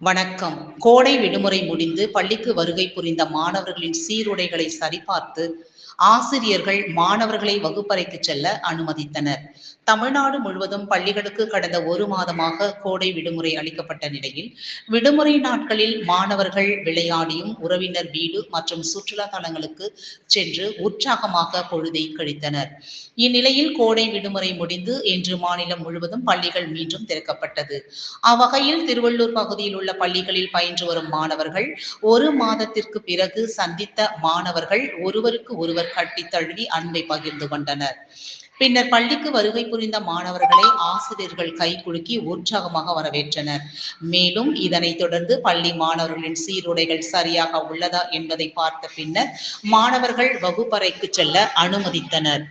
வணக்கம். கோடை விடுமுறை முடிந்து பள்ளிக்கு வருகை புரிந்த மாணவர்களின் சீருடைகளை சரிபார்த்து ஆசிரியர்கள் மாணவர்களை வகுப்பறைக்கு செல்ல அனுமதித்தனர். தமிழ்நாடு முழுவதும் பள்ளிகளுக்கு கடந்த ஒரு மாதமாக கோடை விடுமுறை அளிக்கப்பட்ட நிலையில் விடுமுறை நாட்களில் மாணவர்கள் விளையாடியும் உறவினர் வீடு மற்றும் சுற்றுலா தலங்களுக்கு சென்று உற்சாகமாக பொழுதை கழித்தனர். இந்நிலையில் கோடை விடுமுறை முடிந்து இன்று மாநிலம் முழுவதும் பள்ளிகள் மீண்டும் திறக்கப்பட்டது. அவ்வகையில் திருவள்ளூர் பகுதியில் உள்ள உள்ள பள்ளிகளில் பயின்று வரும் மாணவர்கள் ஒரு மாதத்திற்கு பிறகு சந்தித்த மாணவர்கள் ஒருவருக்கு ஒருவர் கட்டி தழுவி அன்பை பகிர்ந்து கொண்டனர். பின்னர் பள்ளிக்கு வருகை புரிந்த மாணவர்களை ஆசிரியர்கள் கை குலுக்கி உற்சாகமாக வரவேற்றனர். மேலும் இதனைத் தொடர்ந்து பள்ளி மாணவர்களின் சீருடைகள் சரியாக உள்ளதா என்பதை பார்த்த பின்னர் மாணவர்கள் வகுப்பறைக்கு செல்ல அனுமதித்தனர்.